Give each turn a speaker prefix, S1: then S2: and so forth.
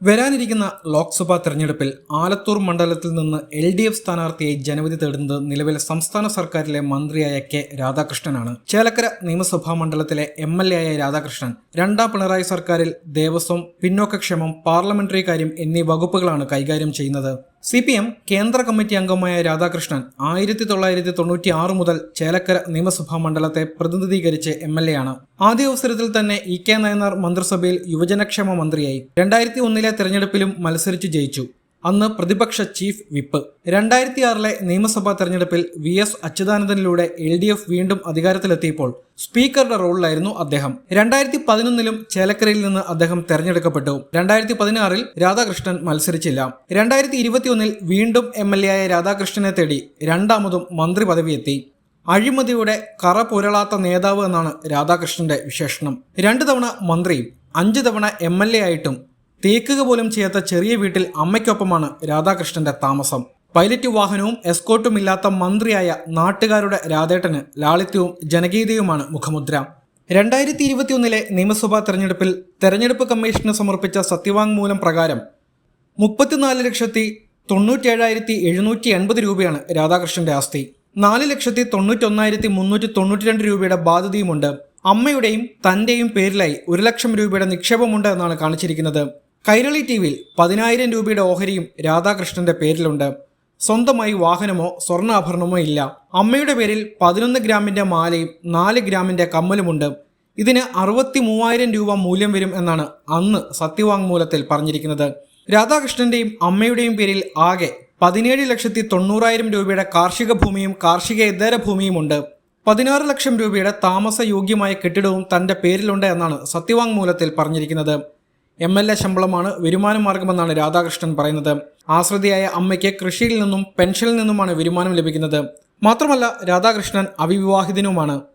S1: വരാനിരിക്കുന്ന ലോക്സഭാ തെരഞ്ഞെടുപ്പിൽ ആലത്തൂർ മണ്ഡലത്തിൽ നിന്ന് എൽ ഡി എഫ് സ്ഥാനാർത്ഥിയായി ജനവിധി തേടുന്നത് നിലവിലെ സംസ്ഥാന സർക്കാരിലെ മന്ത്രിയായ കെ രാധാകൃഷ്ണനാണ്. ചേലക്കര നിയമസഭാ മണ്ഡലത്തിലെ എം എൽ എ ആയ രാധാകൃഷ്ണൻ രണ്ടാം പിണറായി സർക്കാരിൽ ദേവസ്വം പിന്നോക്കക്ഷേമം പാർലമെന്ററി കാര്യം എന്നീ വകുപ്പുകളാണ് കൈകാര്യം ചെയ്യുന്നത്. സി പി എം കേന്ദ്ര കമ്മിറ്റി അംഗമായ രാധാകൃഷ്ണൻ ആയിരത്തി തൊള്ളായിരത്തി തൊണ്ണൂറ്റി ആറ് മുതൽ ചേലക്കര നിയമസഭാ മണ്ഡലത്തെ പ്രതിനിധീകരിച്ച് എം എൽ എ ആണ് ആദ്യ അവസരത്തിൽ തന്നെ ഇ കെ നയനാർ മന്ത്രിസഭയിൽ യുവജനക്ഷേമ മന്ത്രിയായി. രണ്ടായിരത്തി ഒന്നിലെ തെരഞ്ഞെടുപ്പിലും മത്സരിച്ച് ജയിച്ചു. അന്ന് പ്രതിപക്ഷ ചീഫ് വിപ്പ്. രണ്ടായിരത്തി ആറിലെ നിയമസഭാ തെരഞ്ഞെടുപ്പിൽ വി എസ് അച്യുതാനന്ദനിലൂടെ എൽ ഡി എഫ് വീണ്ടും അധികാരത്തിലെത്തിയപ്പോൾ സ്പീക്കറുടെ റോളിലായിരുന്നു അദ്ദേഹം. രണ്ടായിരത്തി പതിനൊന്നിലും ചേലക്കരയിൽ നിന്ന് അദ്ദേഹം തെരഞ്ഞെടുക്കപ്പെട്ടു. രണ്ടായിരത്തി പതിനാറിൽ രാധാകൃഷ്ണൻ മത്സരിച്ചില്ല. രണ്ടായിരത്തി ഇരുപത്തിയൊന്നിൽ വീണ്ടും എം എൽ എ ആയ രാധാകൃഷ്ണനെ തേടി രണ്ടാമതും മന്ത്രി പദവിയെത്തി. അഴിമതിയുടെ കറ പുരളാത്ത നേതാവ് എന്നാണ് രാധാകൃഷ്ണന്റെ വിശേഷണം. രണ്ടു തവണ മന്ത്രിയും അഞ്ചു തവണ എം എൽ എ ആയിട്ടും തേക്കുക പോലും ചെയ്യാത്ത ചെറിയ വീട്ടിൽ അമ്മയ്ക്കൊപ്പമാണ് രാധാകൃഷ്ണന്റെ താമസം. പൈലറ്റ് വാഹനവും എസ്കോട്ടും ഇല്ലാത്ത മന്ത്രിയായ നാട്ടുകാരുടെ രാധേട്ടന് ലാളിത്യവും ജനകീയതയുമാണ് മുഖമുദ്ര. രണ്ടായിരത്തി ഇരുപത്തിയൊന്നിലെ നിയമസഭാ തെരഞ്ഞെടുപ്പിൽ തെരഞ്ഞെടുപ്പ് കമ്മീഷന് സമർപ്പിച്ച സത്യവാങ്മൂലം പ്രകാരം മുപ്പത്തിനാല് ലക്ഷത്തി തൊണ്ണൂറ്റേഴായിരത്തി എഴുന്നൂറ്റി എൺപത് രൂപയാണ് രാധാകൃഷ്ണന്റെ ആസ്തി. നാല് ലക്ഷത്തി തൊണ്ണൂറ്റൊന്നായിരത്തി മുന്നൂറ്റി തൊണ്ണൂറ്റി രണ്ട് രൂപയുടെ ബാധ്യതയുമുണ്ട്. അമ്മയുടെയും തന്റെയും പേരിലായി ഒരു ലക്ഷം രൂപയുടെ നിക്ഷേപമുണ്ട് എന്നാണ് കാണിച്ചിരിക്കുന്നത്. കൈരളി ടി വിയിൽ പതിനായിരം രൂപയുടെ ഓഹരിയും രാധാകൃഷ്ണന്റെ പേരിലുണ്ട്. സ്വന്തമായി വാഹനമോ സ്വർണാഭരണമോ ഇല്ല. അമ്മയുടെ പേരിൽ പതിനൊന്ന് ഗ്രാമിന്റെ മാലയും നാല് ഗ്രാമിന്റെ കമ്മലുമുണ്ട്. ഇതിന് അറുപത്തി മൂവായിരം രൂപ മൂല്യം വരും എന്നാണ് അന്ന് സത്യവാങ്മൂലത്തിൽ പറഞ്ഞിരിക്കുന്നത്. രാധാകൃഷ്ണന്റെയും അമ്മയുടെയും പേരിൽ ആകെ പതിനേഴ് ലക്ഷത്തി തൊണ്ണൂറായിരം രൂപയുടെ കാർഷിക ഭൂമിയും കാർഷിക ഇതര ഭൂമിയുമുണ്ട് പതിനാറ് ലക്ഷം രൂപയുടെ താമസയോഗ്യമായ കെട്ടിടവും തന്റെ പേരിലുണ്ട് എന്നാണ് സത്യവാങ്മൂലത്തിൽ പറഞ്ഞിരിക്കുന്നത്. എം എൽ എ ശമ്പളമാണ് വരുമാന മാർഗമെന്നാണ് രാധാകൃഷ്ണൻ പറയുന്നത്. ആശ്രിതയായ അമ്മയ്ക്ക് കൃഷിയിൽ നിന്നും പെൻഷനിൽ നിന്നുമാണ് വരുമാനം ലഭിക്കുന്നത്. മാത്രമല്ല രാധാകൃഷ്ണൻ അവിവാഹിതനുമാണ്.